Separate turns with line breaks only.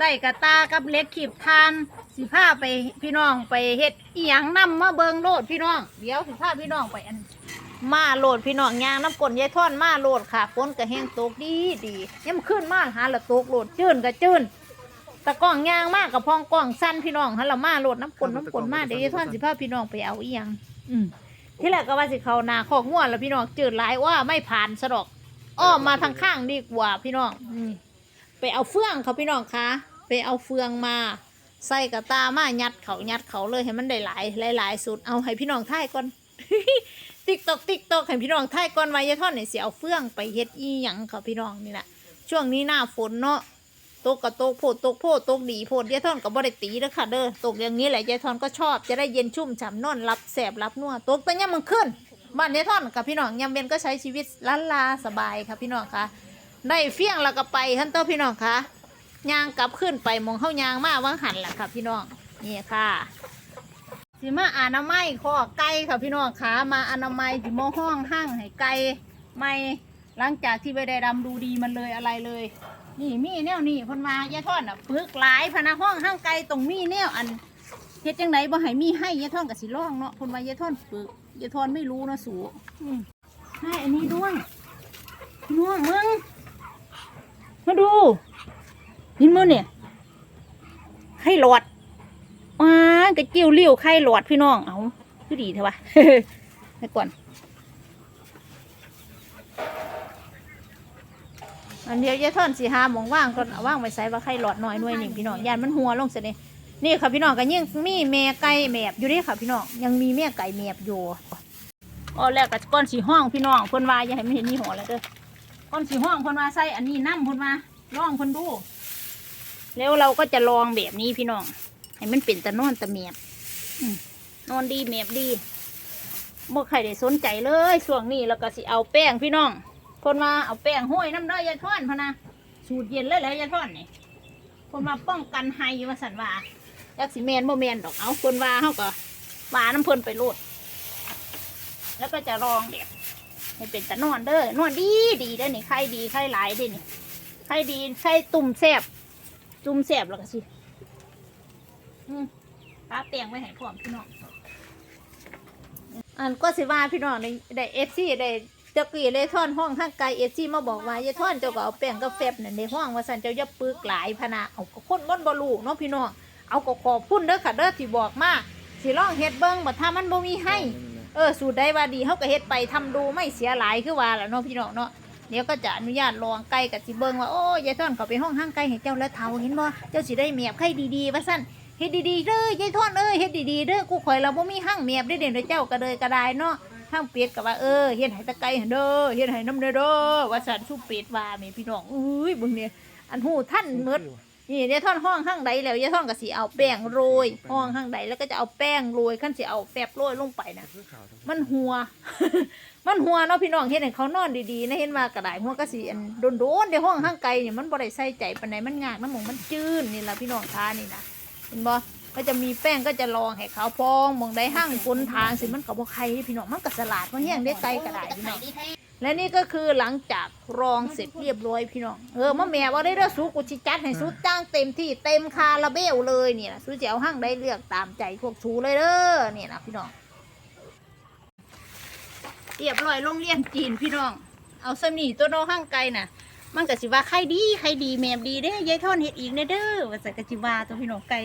ได้กระตากับเล็กขีบทาน สิพาไปพี่น้องไปเฮ็ดอีหยังนำมาเบิงโลดพี่น้อง เดี๋ยวสิพาพี่น้องไปอัน มาโหลดพี่น้องยางน้ำกลนยายท่อนมาโหลดค่ะฝนก็แห้งตกดีดีย่ำขึ้นมากหาละตกโหลดจื้นก็จื้นตะกล้องยางมากกับพองกล้องสั้นพี่น้องหันละมาโหลดน้ำกลนน้ำกลนมาเดี๋ยวยายท่อนสิพาพี่น้องไปเอาอีหยังอืมที่แรกก็ว่าสิเขานาขอกง่วนแล้วพี่น้องจืดหลายว่าไม่ผ่านสะดอกอ้อมมาทางข้างดีกว่าพี่น้องอืม ไปเอาเฟืองเขาพี่น้องคะไปเอาเฟืองมาใส่กระตามายัดเขายัดเขาเลยให้มันได้หลายหลายหลายสุดเอาให้พี่น้องท่ายก่อนติ๊กตอกติ๊กตอกให้พี่น้องท่ายก่อนไว้ยายท่อนเนี่ยเสียเอาเฟืองไปเฮ็ดอีหยังเขาพี่น้องนี่แหละช่วงนี้หน้าฝนเนาะตกกับตกโพดตกโพดตกดีโพดยายท่อนก็บ่ได้ตีเด้อค่ะเด้อตกอย่างนี้แหละยายท่อนก็ชอบจะได้เย็นชุ่มฉ่ำนอนรับแสบรับนัวตกแต่ยังมันขึ้นบ้านยายท่อนกับพี่น้องยามเย็นก็ใช้ชีวิตล้านลาสบายค่ะพี่น้องคะ ได้เฟี้ยงแล้วก็ไปท่านโตพี่น้องคะยางกลับขึ้นไปมองเข้ายางมาวังหันแหละค่ะพี่น้องนี่ค่ะสิมาอนามัยข้อไก่ค่ะพี่น้องขามาอนามัยสิมาห้องห้างให้ไก่ไม่หลังจากที่ไปได้ดำดูดีมันเลยอะไรเลย นี่มีแนวนี่เพนมายาท่อนอะปึกหลายพนะห้องห้างไก่ตรงมีแนวอันเฮ็ดจังไดบ่ให้มีให้ยาท่อนกับสิร้องเนาะเพนว่ายาท่อนปึกยายท่อนไม่รู้นะสูให้อันนี้ด้วงด้วงมึง มาดูยินมือเนี่ยให้หลอดว้ากระจิ้วเลี้ยวไข่หลอดพี่น้อง เอาคือดีเถอะวะไปก่อน อันเดียวยายท่อนสีหาหมองว่างก่อนเอาว่างไปใส่ว่าไข่หลอดหน่อยหน่วยหนึ่งพี่น้องยานมันหัวลงเสียนี่นี่ค่ะพี่น้องก็ยังมีแม่ไก่แมบอยู่ด้ค่ะพี่น้องยังมีแม่ไก่แมบอยู่อ๋อแล้วก็ก้อนสีห้องพี่น้องเพิ่นว่าอย่าให้มันเห็นนี่หัวแล้วเด้อ ก้อนสีห้องเพิ่นว่าใส่อันนี้น้ำเพิ่นว่าลองเพิ่นดู แล้วเราก็จะลองแบบนี้พี่น้อง ให้มันเป็นตะนอนตะเมียบนอนดีเมียบดีบ่ใครได้สนใจเลยช่วงนี้แล้วก็สิเอาแป้งพี่น้อง คนมาเอาแป้งห้อยน้ำเด้อยาท่อนพะนะสูตรเย็นเลยแหละยาท่อนนี่คนมาป้องกันไฮว่าสันว่าจักสิแมนบ่แมนดอกเอาคนว่าเขาก็ว่าน้ำเพิ่นไปโลดแล้วก็จะรองแบบ ให้เป็นตะนอนเด้อนอนดีดีเด้อนี่ไข่ดีไข่หลายเด้อนี่ไข่ดีไข่ตุ่มแซบจุ่มแซบแล้วก็สิอืมปาเตียงไว้ให้พร้อมพี่น้องอันก็สิว่าพี่น้องได้ได้เอฟซีได้เจ้ากี่เลยท่อนห้องข้างไกลเอฟซีมาบอกว่าอย่าท่อนเจ้าก็เอาแป้งกับแฟบนั่นในห้องว่าสันเจ้าอย่าปึกหลายพนะเอาก็คนก้นบอลูเนาะพี่น้องเอาก็ขอบคุณเด้อค่ะเด้อที่บอกมาสิลองเฮ็ดเบิ้งบัดถ้ามันบ่มีให้ เออสูตรใดว่าดีเขาก็เฮ็ดไปทำดูไม่เสียหลายคือว่าแหละเนาะพี่น้องเนาะเดี๋ยวก็จะอนุญาตลองไก่กับสิเบิงว่าโอ้ยายท่อนเขาไปห้องห้างไก่ให้เจ้าแล้วเทาเห็นบ่เจ้าสิได้เมียบไข่ดีๆว่าสั้นเฮ็ดดีๆเด้อยายท่อนเอ้ยเฮ็ดดีๆเด้อกูข่อยเราบ่มีห้างเมียบได้เด่นเจ้าก็เลยก็ได้เนาะห้างเป็ดก็ว่าเออเฮ็ดให้ตะไก่เด้อเฮ็ดให้น้ำเด้อเด้อว่าสั่นสุเป็ดว่าแม่พี่น้องอุ้ยเบิ่งเนี่ยอันหูท่านหมด นี่ยายท่อนห้องข้างใดแล้วยายท่อนก็สิเอาแป้งโรยห้องข้างใดแล้วก็จะเอาแป้งโรยขั้นสิเอาแฟบโรยลงไปนะมันหัว มันหัวเนาะพี่น้องเห็นให้เขานอนดีๆนะเห็นว่ากระดาษหัวก็สิอันโดนๆในห้องข้างไกลเนี่ยมันบ่ได้ใส่ใจปานใดมันงากน้ำหมองมันจืดนี่ล่ะพี่น้องทานี่นะเห็นบ่ก็จะมีแป้งก็จะลองให้เขาวพองหมองได้ห้างฝนทางสิมันก็บ่ใครพี่น้องมันก็สลาดมันแห้งได้ไกลกระดาษพี่น้อง และนี่ก็คือหลังจากรองเสร็จเรียบร้อยพี่น้อง เออมะแม่ว่าได้เด้อสูกูจิจัดให้สูจ้างเต็มที่เต็มคาราเบลเลยเนี่ยนะสูจะเอาห้างได้เลือกตามใจพวกสูเลยเด้อเนี่ยนะพี่น้องเรียบร้อยโรงเรียนจีนพี่น้อง เอาสมีตัวน้องห้างไกลน่ะ มันก็สิว่าใครดีใครดีแมบดีเด้ยายท่อนเฮ็ดอีกเด้อเด้อว่าใส่กะจิว่าตัวพี่น้องไก่